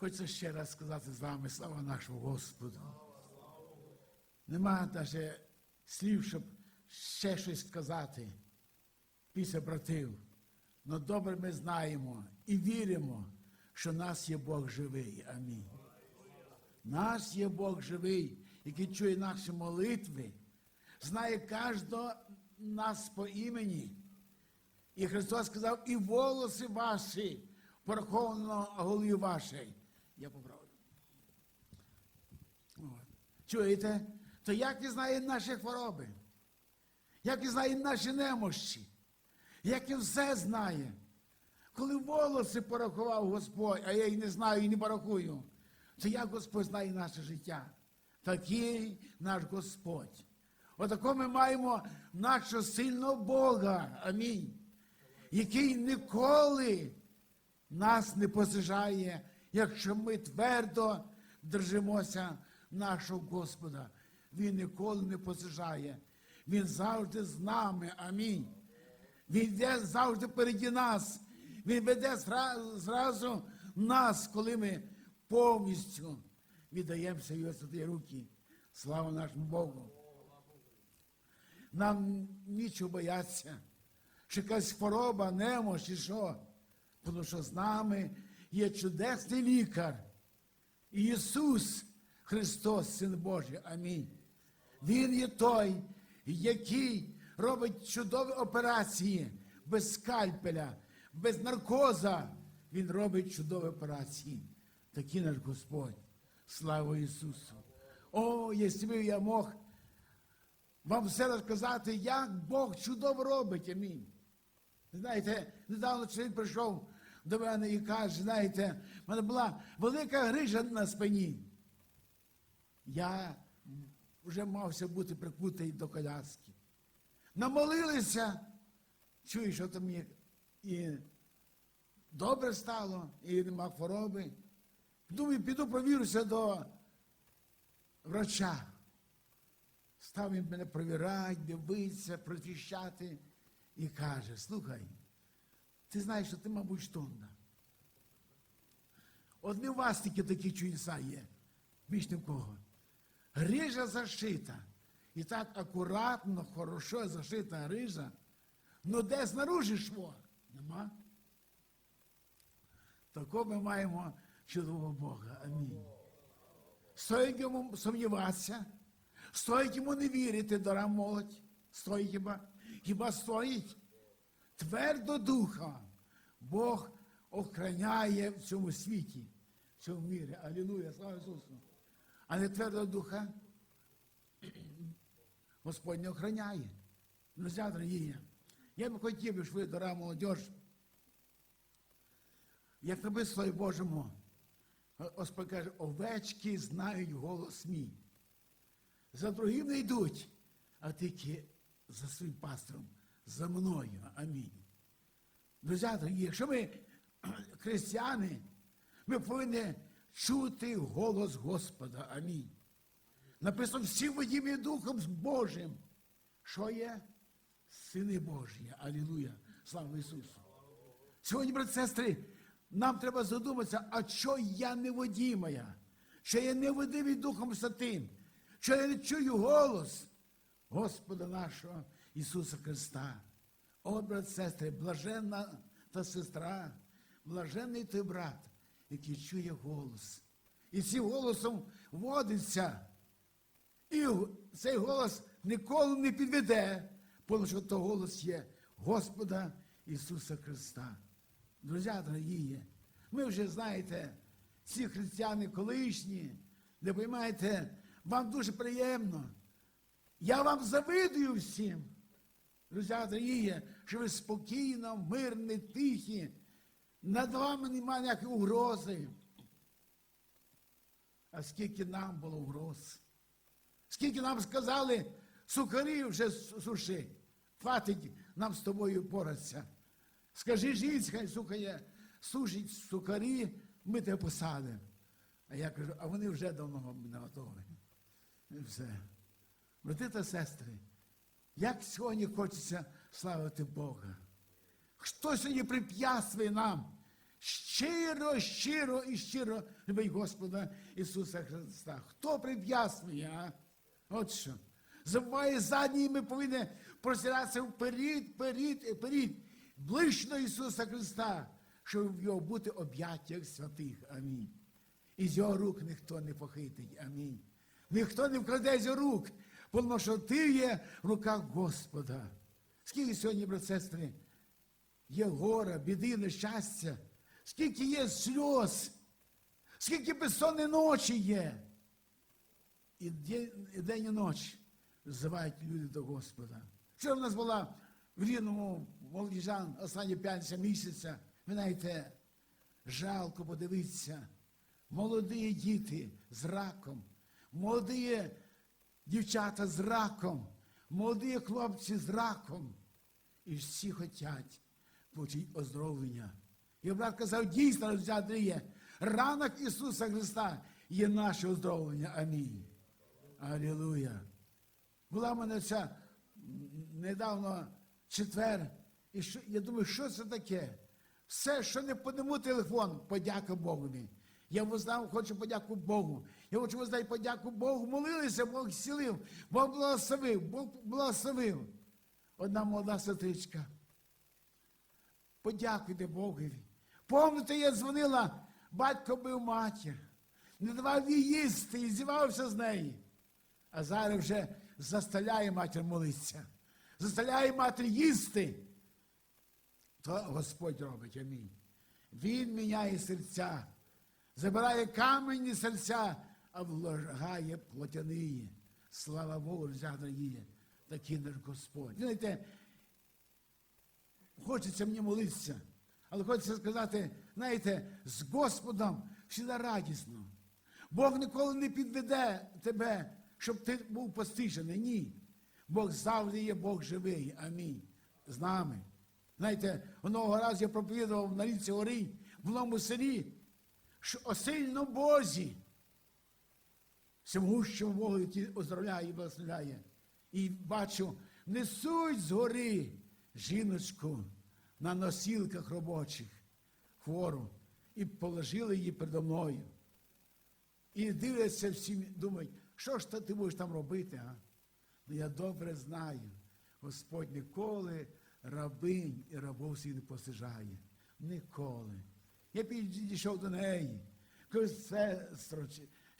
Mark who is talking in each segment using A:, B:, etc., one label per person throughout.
A: Хочу ще раз сказати з вами слава нашому Господу. Нема навіть слів, щоб ще щось сказати після братів. Но добре ми знаємо і віримо, що нас є Бог живий. Амінь. Нас є Бог живий, який чує наші молитви, знає кожного нас по імені. І Христос сказав, і волоси ваші пораховано голові вашій. Я поправлю. От. Чуєте? То як він знає наші хвороби? Як він знає наші немощі? Як він все знає? Коли волоси порахував Господь, а я їх не знаю і не порахую, то як Господь знає наше життя? Такий наш Господь. Отако ми маємо нашого сильного Бога. Амінь. Який ніколи нас не посижає, якщо ми твердо держимося нашого Господа. Він ніколи не посижає. Він завжди з нами. Амінь. Він йде завжди переді нас. Він веде зразу нас, коли ми повністю віддаємося його святі руки. Слава нашому Богу. Нам нічого боятися, що якась хвороба, немощ і що. Тому що з нами є чудесний лікар. Ісус Христос, Син Божий. Амінь. Він є той, який робить чудові операції без скальпеля, без наркоза. Він робить чудові операції. Такий наш Господь. Слава Ісусу! О, б я мог вам все розказати, як Бог чудово робить. Амінь. Знаєте, недавно чоловік прийшов до мене і каже, знаєте, в мене була велика грижа на спині. Я вже мався бути прикутий до коляски. Намолилися, чую, що там є, і добре стало, і нема хвороби. Думаю, піду провірюся до врача. Став він мене провірати, дивитися, прочищати і каже: слухай, ти знаєш, що ти, мабуть, штонда. Одні у вас тільки такі чудеса є, більш ні в кого. Грижа зашита. І так акуратно, хорошо зашита грижа. Ну де знаружи шво? Нема. Такого ми маємо чудового Бога. Амінь. Стоїть йому сумніватися, стоїть йому не вірити, дора молодь. Стоїть хіба? Хіба стоїть? Твердо духа. Бог охраняє в цьому світі, в цьому мірі. Алілуя, слава Ісусу. А не твердо духа Господь не охраняє. Друзі, дорогі, я б хотів, щоб ви, дорога молодь, як написано Слові Божому, Господь каже, овечки знають голос мій. За другим не йдуть, а тільки за своїм пастором, за мною. Амінь. Друзі, дорогі, якщо ми християни, ми повинні чути голос Господа. Амінь. Написано всі водімі Духом Божим. Що є? Сини Божі. Алілуя. Слава Ісусу. Сьогодні, брати сестри, нам треба задуматися, а що я не водімая? Що я не водимий Духом Святим? Що я не чую голос Господа нашого Ісуса Христа. О, брат, сестри, блаженна та сестра, блаженний той брат, який чує голос. І цим голосом водиться. І цей голос ніколи не підведе, тому що то голос є Господа Ісуса Христа. Друзі, дорогі, ми вже знаєте, ці християни колишні, не поймаєте, вам дуже приємно. Я вам завидую всім. Друзі, дорогі, що ви спокійно, мирні, тихі, над вами немає ніякої угрози. А скільки нам було угроз? Скільки нам сказали, сухарі вже суши, хватить нам з тобою поратися. Скажи жінці, хай сухає, сушить сухарі, ми тебе посадимо. А я кажу, а вони вже давно не готові. І все. Брати та сестри, як сьогодні хочеться славити Бога? Хто сьогодні прип'ятствує нам щиро, щиро і щиро любить Господа Ісуса Христа. Хто прип'ясує, а? От що. Забуває задній, ми повинні простиратися вперед, вперед, і вперед, ближче до Ісуса Христа, щоб в його бути об'яттях святих. Амінь. І з його рук ніхто не похитить. Амінь. Ніхто не вкладе з його рук, тому що ти є в руках Господа. Скільки сьогодні, брат сестри, є гора, біди, нещастя, скільки є сльоз, скільки безсонні ночі є. І день, і ніч взивають люди до Господа. Вчора в нас була в рівному молодіжан останні п'ятниця місяця. Ви знаєте, жалко подивитися. Молоді діти з раком, молоді дівчата з раком, молоді хлопці з раком. І всі хочуть почути оздоровлення. І брат казав, дійсно, Андрія, ранок Ісуса Христа є наше оздоровлення. Амінь. Алілуя. Була в мене ця недавно четвер. І що, я думаю, що це таке? Все, що не подиму телефон, подяка Богові. Я воздав, хочу подяку Богу. Я хочу воздати подяку Богу. Молилися, Бог зцілив, Бог благословив, Бог благословив. Одна молода сестричка. Подякуйте Богові. Помните, я дзвонила, батько бив матір, не давав їй їсти і зівався з неї. А зараз вже заставляє матір молитися, заставляє матір їсти. То Господь робить, амінь. Він міняє серця, забирає каменні серця, а влагає плотяні. Слава Богу, дорогі, такий наш Господь. Знаєте, хочеться мені молитися, але хочеться сказати, знаєте, з Господом завжди радісно. Бог ніколи не підведе тебе, щоб ти був постижений. Ні. Бог завжди є Бог живий. Амінь. З нами. Знаєте, одного разу я проповідував на річці Орій, в новому селі, що о сильно Бозі, всемогущому Богу, який оздоровляє і благословляє. І бачу, несуть з гори жіночку на носілках робочих, хвору, і положили її передо мною. І дивляться всі, думають, що ж ти будеш там робити, а? Ну я добре знаю, Господь ніколи рабинь і рабов свій не посижає. Ніколи. Я підійшов до неї. Кажу, сестро,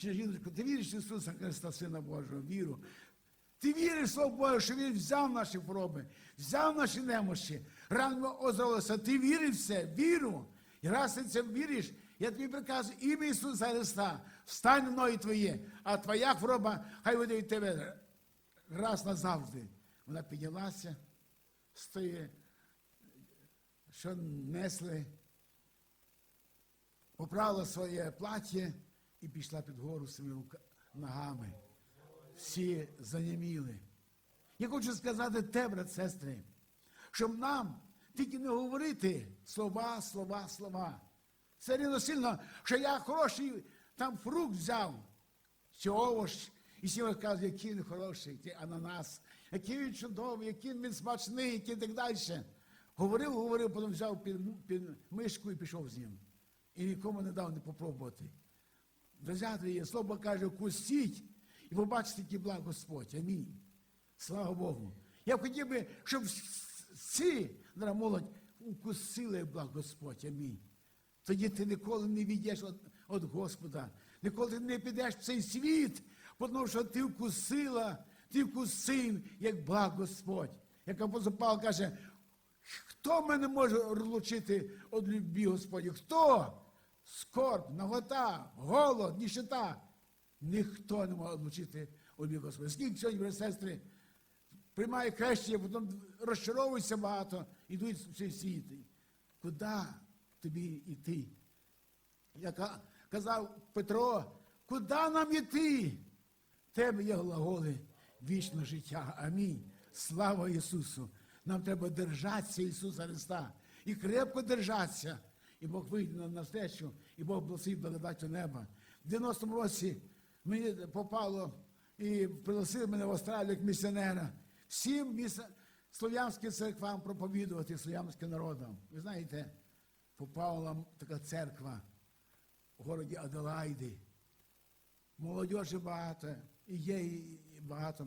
A: чи жіночко, ти віриш в Ісуса Христа, Сина Божого, віру. Ти віриш, Слово Боже, що Він взяв наші хвороби, взяв наші немощі, рано оздоровився. Ти віриш в це, віру. І раз ти це віриш, я тобі приказую ім'я Ісуса Христа, встань на ноги твої, а твоя хвороба хай буде від тебе раз назавжди. Вона піднялася з тої, що несли, поправила своє плаття і пішла під гору своїми ногами. Всі заніміли. Я хочу сказати те, брат, сестри, щоб нам тільки не говорити слова, слова, слова. Це рівносильно, що я хороший там фрукт взяв, чи овощ, і всі кажуть, який він хороший, який ананас, який він чудовий, який він смачний, який так далі. Говорив, говорив, потім взяв під, під мишку і пішов з ним. І нікому не дав не попробувати. Друзі, є слово каже, кустіть і побачите, благ Господь. Амінь. Слава Богу. Я б хотів би, щоб всі, дорога молодь, укусили благ Господь. Амінь. Тоді ти ніколи не відійдеш від, Господа, ніколи ти не підеш в цей світ, тому що ти вкусила, ти вкусив, як благ Господь. Як апостол Павло каже, хто мене може розлучити від любві Господі? Хто? Скорб, нагота, голод, ніщита. Ніхто не може відлучити від любві Господи. Скільки сьогодні, брати, сестри, приймає хрещення, потім розчаровуються багато, йдуть в цей світ. Куди тобі йти? Я казав Петро, куди нам йти? Тебе є глаголи вічне життя. Амінь. Слава Ісусу! Нам треба держатися Ісуса Христа і крепко держатися. І Бог вийде нам навстречу, і Бог благословить благодаттю неба. В 90-му році мені попало і пригласили мене в Австралію як місіонера. Всім міс... слов'янським церквам проповідувати слов'янським народам. Ви знаєте, попала така церква в городі Аделайди. Молодежі багато, і є і багато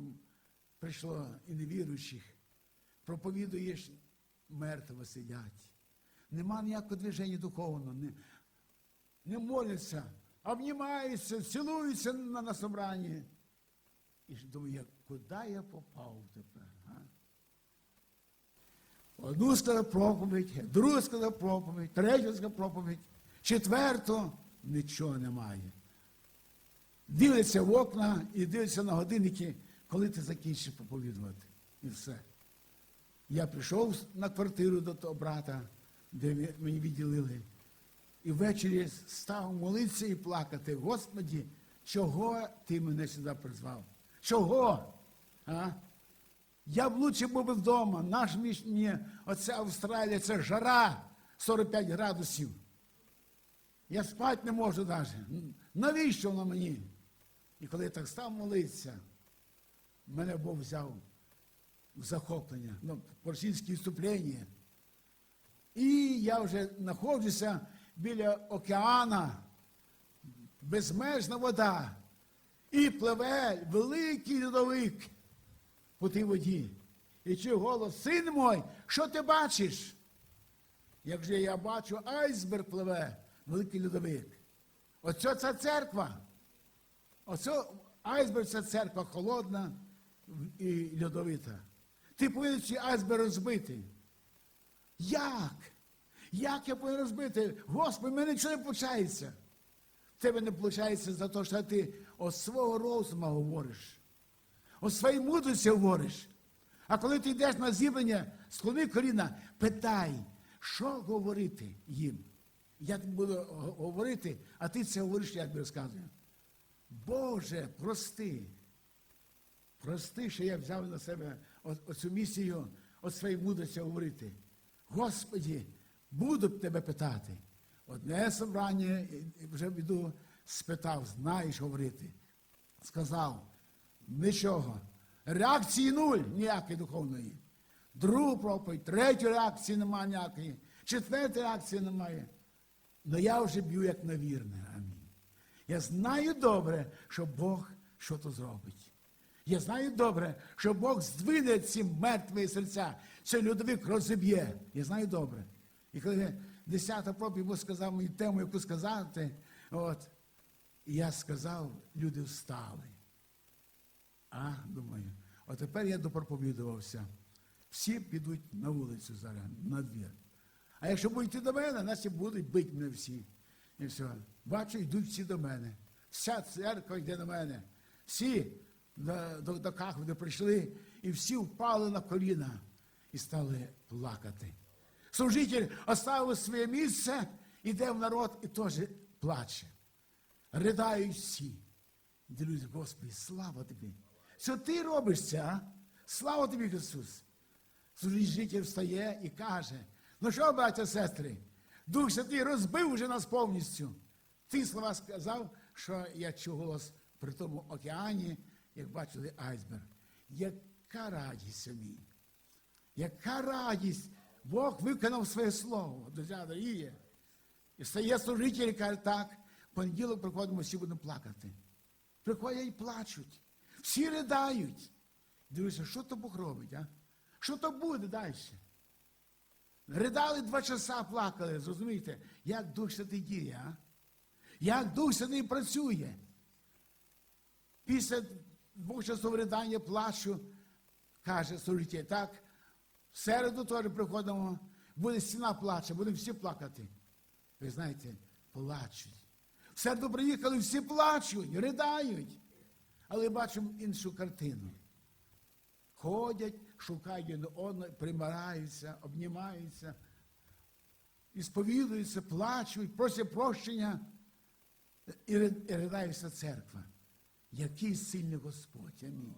A: прийшло і невіруючих. Проповідуєш, мертво сидять. Нема ніякого движення духовного. Не, не моляться, обнімаються, цілуються на, на собранні. І думаю, куди я попав тепер? А? Одну сказав проповідь, другу сказав проповідь, третю сказав проповідь, четверту нічого немає. Дивляться в окна і дивляться на годинники, коли ти закінчиш проповідувати. І все. Я прийшов на квартиру до того брата, де мені відділили. І ввечері став молитися і плакати. Господі, чого ти мене сюди призвав? Чого? А? Я б лучше був вдома. Наш між оця Австралія, це жара 45 градусів. Я спати не можу навіть. Навіщо воно мені? І коли я так став молитися, мене Бог взяв в захоплення, ну, по російське вступлення. І я вже знаходжуся біля океана, безмежна вода, і пливе великий льодовик по тій воді. І чую голос, син мой, що ти бачиш? Як же я бачу, айсберг пливе, великий льодовик. Оце ця церква. Оце айсберг це церква холодна і льодовита. Ти повинен цей айсберг розбити. Як? Як я повинен розбити? Господи, в мене нічого не виходить. В тебе не виходить за те, що ти от свого розуму говориш, от своїй мудрості говориш. А коли ти йдеш на зібрання, склони коліна, питай, що говорити їм. Я буду говорити, а ти це говориш, я тобі розказую. Боже, прости. Прости, що я взяв на себе оцю місію от своєї мудрості говорити. Господі, буду б тебе питати. Одне собрання вже піду, спитав, знаєш говорити. Сказав, нічого. Реакції нуль ніякої духовної. Другу проповідь, третю реакції немає ніякої, четвертої реакції немає. Но я вже б'ю як на вірне. Амінь. Я знаю добре, що Бог що то зробить. Я знаю добре, що Бог здвине ці мертві серця, це людовик розіб'є. Я знаю добре. І коли десята проповідь сказав мені тему, яку сказати, от, я сказав, люди встали. А, думаю, от тепер я допроповідувався. Всі підуть на вулицю зараз, на двір. А якщо будуть до мене, значить будуть бити мене всі. І все. Бачу, йдуть всі до мене. Вся церква йде до мене. Всі до, до, до Каховди прийшли, і всі впали на коліна і стали плакати. Служитель оставив своє місце, іде в народ і теж плаче. Ридають всі. Дивлюсь, Господи, слава тобі. Що ти робиш це, а? Слава тобі, Ісус. Служитель встає і каже: ну що, браття, сестри, Дух Святий розбив уже нас повністю. Ті слова сказав, що я чув голос при тому океані, як бачили айсберг. Яка радість мій! Яка радість! Бог виконав своє слово, друзі дорогі. І стає служитель каже, так, в понеділок приходимо, всі будемо плакати. Приходять і плачуть. Всі ридають. Дивися, що то Бог робить, а? Що то буде далі? Ридали два часа, плакали, зрозумієте, як Дух Святий діє, а? Як Дух Святий працює. Після двох часов ридання плачу, каже служитель, так, в середу теж приходимо, буде стіна плаче, будемо всі плакати. Ви знаєте, плачуть. В середу приїхали, всі плачуть, придають. Але бачимо іншу картину. Ходять, шукають один одного, примираються, обнімаються, і сповідуються, плачуть, просять прощення і ри- і ридаються церква. Який сильний Господь. Амінь.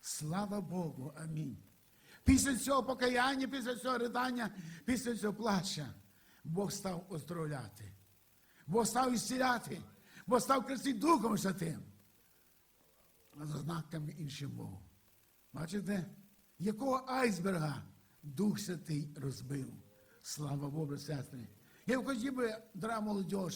A: Слава Богу, амінь. Після цього покаяння, після цього ридання, після цього плача, Бог став оздоровляти. Бог став ісціляти, Бог став крестити Духом Святим. А за знаками іншим Богу. Бачите, якого айсберга Дух Святий розбив. Слава Богу, сестри. Я хотів би, дорога молодь,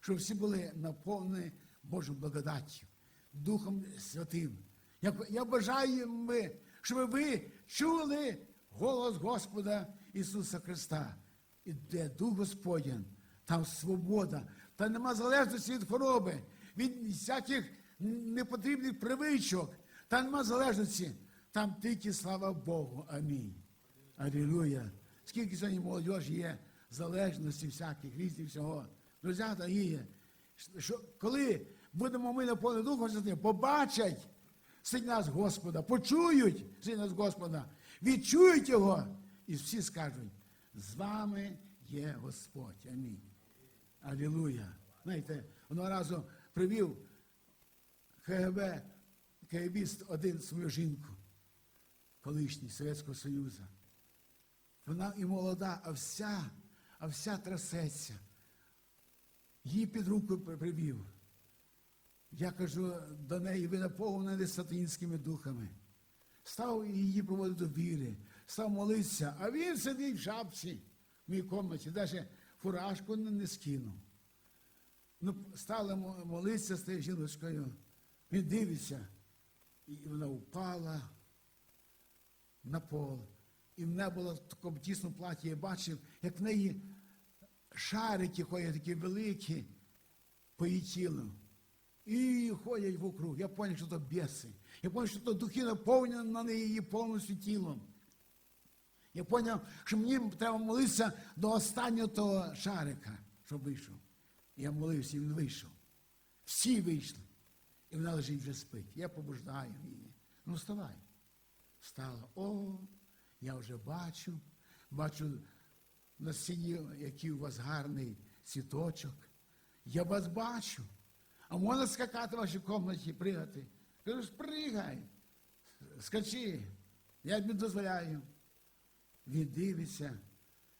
A: щоб всі були наповнені Божою благодаттю, Духом Святим. Я, я бажаю, ми, щоб ви чули голос Господа Ісуса Христа. І де Дух Господень, там свобода, там нема залежності від хвороби, від всяких непотрібних привичок, там нема залежності, там тільки слава Богу. Амінь. Алілуя. Скільки сьогодні молодіж є залежності всяких, різних всього. Друзі, дорогі, що коли будемо ми наповнені Духом Святим, побачать сить нас Господа, почують сить нас Господа, відчують Його, і всі скажуть, з вами є Господь. Амінь. Алілуя. Знаєте, одного разу привів КГБ, КГБіст один свою жінку, колишній Совєтського Союзу. Вона і молода, а вся, а вся трясеться. Її під руку привів. Я кажу до неї, ви наповнені сатанінськими духами. Став її проводити до віри, став молитися, а він сидить в шапці в моїй кімнаті, навіть фуражку не, скинув. Ну, стала молитися з тією жіночкою. Він дивиться, і вона впала на пол. І в неї було в такому тісному платі, я бачив, як в неї шарики ходять такі великі по її тілу. І ходять вокруг. Я зрозумів, що це біси. Я зрозумів, що це духи наповнені на неї повністю тілом. Я зрозумів, що мені треба молитися до останнього того шарика, що вийшов. Я молився, і він вийшов. Всі вийшли. І вона лежить вже спить. Я побуждаю її. Ну, вставай. Встала. О, я вже бачу, бачу на стіні, який у вас гарний цвіточок. Я вас бачу. А можна скакати в вашій кімнаті, пригати. Кажу, спригай, скачи. Я тобі дозволяю. Він дивиться,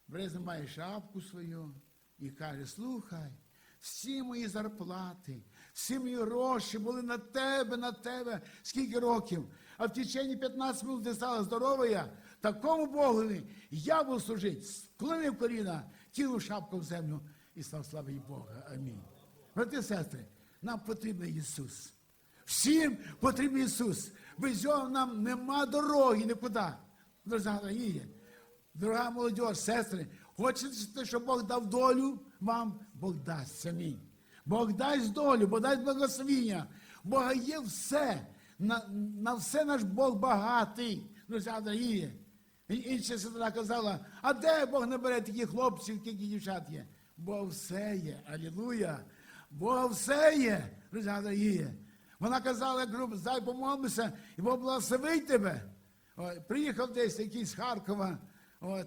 A: бере знімає шапку свою і каже, слухай, всі мої зарплати, всі мої гроші були на тебе, на тебе, скільки років. А в течение 15 минут ти стала здоровою, такому Богові я буду служити. Склонив коліна, кинув шапку в землю і став славий Бога. Амінь. Брати сестри, нам потрібен Ісус. Всім потрібен Ісус. Без нього нам нема дороги нікуди. Друзі, дорогі, дорога молодь, сестри, хочете, щоб Бог дав долю вам, Бог дасть амінь. Бог дасть долю, Бог дасть благословіння. Бога є все. На, на все наш Бог багатий. Друзі, дорогі. І Інша сестра казала, а де Бог набере таких хлопців, які дівчат є? Бог все є. Алілуя. Бог все є. Дорогі. Вона казала, кажу, дай помолимося, і Бог благословить тебе. Ой, приїхав десь якийсь з Харкова, от,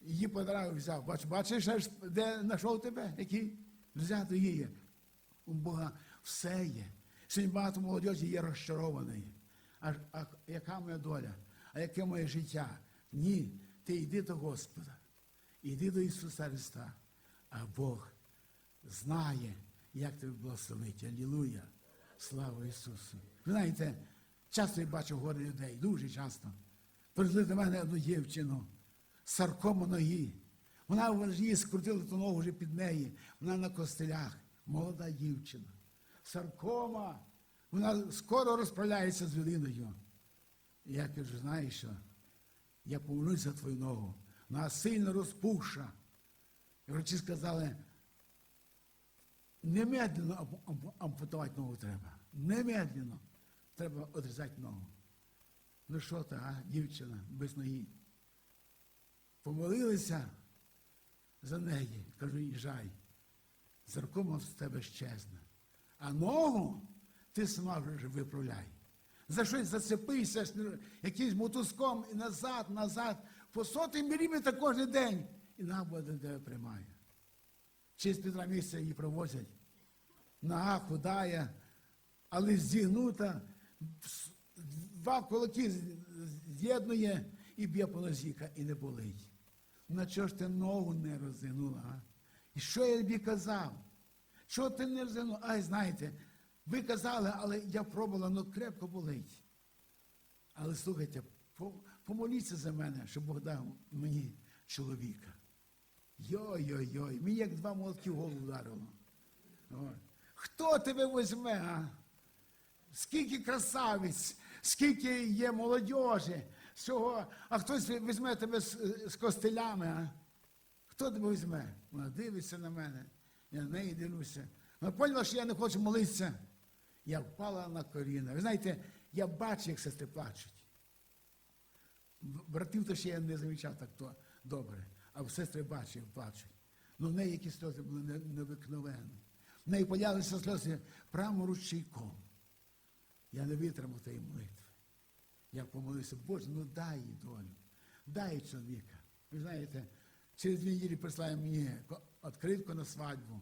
A: її подравив, взяв. Бач, бачиш, де знайшов тебе? Який? Взяти її. У Бога все є. Сьогодні багато молодежі є розчарованої. А, а яка моя доля? А яке моє життя? Ні, ти йди до Господа, йди до Ісуса Христа, а Бог знає, як тебе благословити. Алілуя. Слава Ісусу. Ви знаєте, часто я бачу горе людей, дуже часто. Привезли до мене одну дівчину, саркому ноги. Вона в її скрутила ту ногу вже під неї, вона на костелях, молода дівчина. Саркома, вона скоро розправляється з людиною. Я кажу, знаєш що? Я помолюсь за твою ногу. Вона сильно розпухша. Врачі сказали, немедленно ампу- ампу- ампутувати ногу треба. Немедленно треба відрізати ногу. Ну що ти, а, дівчина, без ноги? Помолилися за неї, кажу, їжджай. Заркома з тебе щезне. А ногу ти сама вже виправляй. За щось зацепися якимсь мотузком і назад, назад, по сотий міліметр кожен день. І нога буде тебе приймає. Через півтора місяця її провозять. Нога худая, але зігнута, два кулаки з'єднує і б'є по нозі, і не болить. На чого ж ти ногу не розігнула? І що я тобі казав? Що ти не розігнула? Ай, знаєте, ви казали, але я пробувала, але крепко болить. Але слухайте, помоліться за мене, щоб Бог дав мені чоловіка. Йой-йой-йой, мені як два молотки в голову вдарило. Хто тебе візьме, а? Скільки красавиць, скільки є молодіжі, всього, а хтось візьме тебе з, з костелями, а? Хто тебе візьме? Вона дивиться на мене, я на неї дивлюся. Вона поняла, що я не хочу молитися. Я впала на коліна. Ви знаєте, я бачу, як сестри плачуть. Братів то ще я не замічав так то добре, а сестри бачу, як плачуть. Ну в неї якісь сльози були не- невикновенні. В неї появилися сльози прямо ручейком. Я не витримав тієї молитви. Я помолився, Боже, ну дай їй долю, дай чоловіка. Ви знаєте, через дві неділі прислали мені відкритку на свадьбу.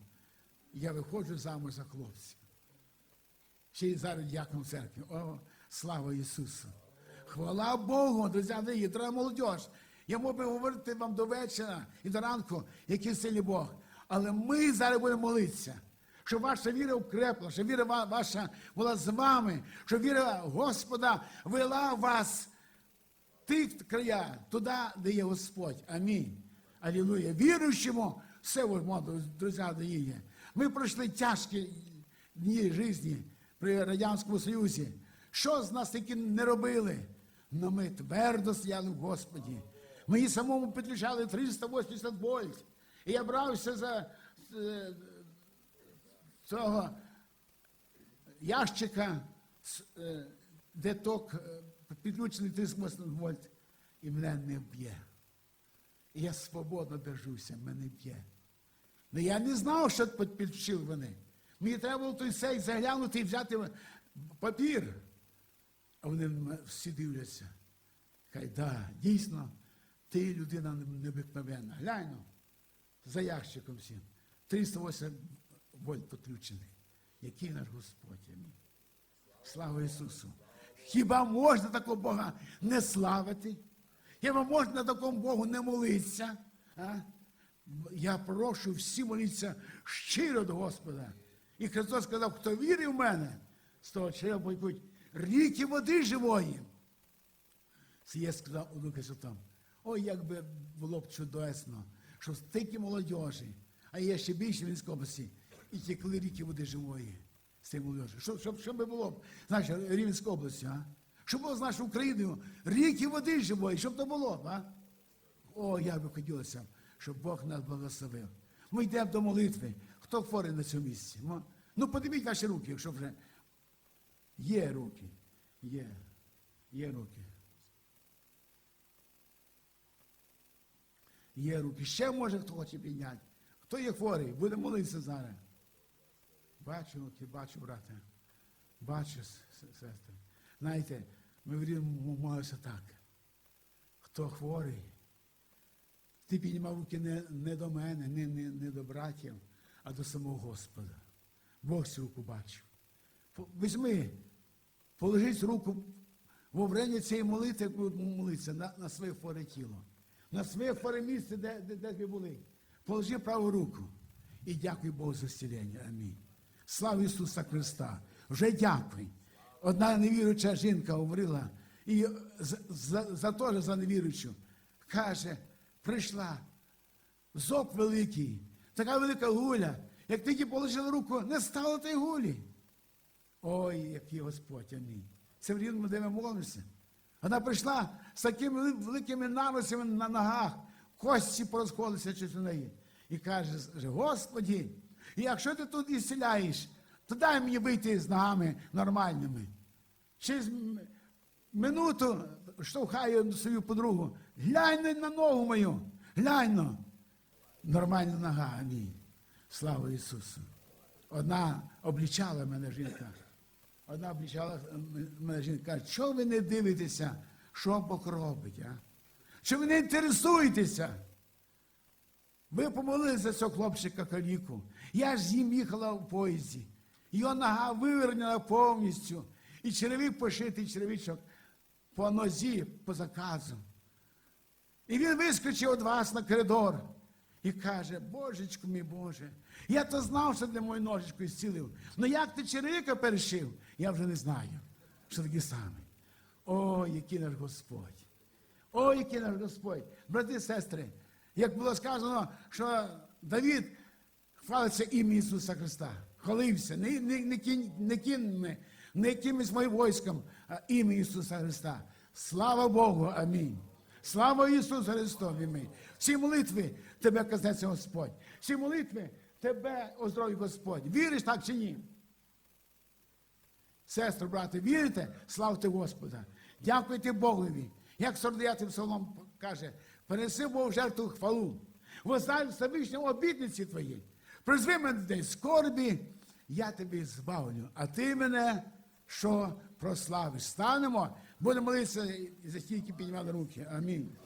A: Я виходжу замуж за хлопця. Ще й зараз дякую церкві. О, слава Ісусу! Хвала Богу, друзі, дорогі, дорога молодь. Я мог би говорити вам до вечора і до ранку, який сильний Бог. Але ми зараз будемо молитися, щоб ваша віра укрепла, щоб віра ваша була з вами, щоб віра Господа вела вас в ті края, туди, де є Господь. Амінь. Алілуя. Віруючому все можна, друзі, дає. Ми пройшли тяжкі дні житті при Радянському Союзі. Що з нас таки не робили? Но ми твердо стояли в Господі. Мені самому підключали 380 вольт. І я брався за е, цього ящика, е, де ток е, підключений 380 вольт, і мене не б'є. І я свободно держуся, мене б'є. Ну я не знав, що під- підключили вони. Мені треба було той сейф заглянути і взяти папір. А вони всі дивляться. Хай, да, дійсно, ти людина необикновенна. Глянь, ну, за ящиком всім. 308 вольт підключений. Який наш Господь. Амінь. Слава Ісусу. Хіба можна такого Бога не славити? Хіба можна такому Богу не молитися? А? Я прошу всі молитися щиро до Господа. І Христос сказав, хто вірить в мене, з того пойдуть ріки води живої. Це сказав у Святому. Ой, як би було б чудесно, що стільки молодежі, а є ще більше в області, і текли ріки води живої з цієї молодежі. Що, щоб, щоб би було б, знаєш, Рівненської області, а? Щоб було з нашою Україною ріки води живої, щоб то було, б, а? О, як би хотілося, щоб Бог нас благословив. Ми йдемо до молитви. Хто хворий на цьому місці? Ну, подивіть ваші руки, якщо вже є руки. Є. Є руки. Є руки. Ще може хто хоче підняти. Хто є хворий? Буде молитися зараз. Бачу руки, бачу, брате. Бачу, сестри. Знаєте, ми в Рівному молимося так. Хто хворий? Ти піднімав руки не, не до мене, не, не, не до братів, а до самого Господа. Бог цю руку бачив. Візьми, положись руку во время цієї молитви, як будуть молитися, на, на своє хворе тіло, на своє хворе місце, де, де, де ви були. Положи праву руку і дякуй Богу за зцілення. Амінь. Слава Ісуса Христа. Вже дякуй. Одна невіруюча жінка говорила, і за, за, за теж за невіруючу, каже, прийшла зоб великий, така велика гуля. Як тільки положили руку, не стало тієї гулі. Ой, який Господь, амінь. Це в рівному, де ми молимося. Вона прийшла з такими великими наросами на ногах, кості порозходилися через неї. І каже, Господі, якщо ти тут ісціляєш, то дай мені вийти з ногами нормальними. Через минуту штовхаю свою подругу. Глянь на ногу мою, глянь. но». Нормальна нога, амінь. Слава Ісусу. Одна облічала мене жінка. Одна облічала мене жінка. Каже, чого ви не дивитеся, що Бог робить? А? Що ви не інтересуєтеся? Ви помолилися за цього хлопчика каліку. Я ж з ним їхала в поїзді. Його нога вивернена повністю. І черевик пошитий черевичок по нозі, по заказу. І він вискочив від вас на коридор і каже, Божечку мій Боже, я то знав, що ти мою ножичку зцілив. Ну як ти черевика перешив, я вже не знаю, що такі самі. О, який наш Господь! О, який наш Господь! Брати і сестри, Як було сказано, що Давід хвалиться ім'я Ісуса Христа. Хвалився не, не, не, кінь, не кіньми, не якимось моїм войском, а ім'я Ісуса Христа. Слава Богу, амінь. Слава Ісусу Христові! Всі молитви тебе коснеться Господь. Всі молитви тебе оздоровить Господь. Віриш так чи ні? Сестри, брати, вірите? Славте Господа. Дякуйте Богові. Як 49 псалом каже, переси Богу жертву хвалу. Вознай Всевишньому обітниці твої. Призви мене десь скорбі, я тебе збавлю, а ти мене що прославиш. Станемо, будемо молитися за стільки піднімали руки. Амінь.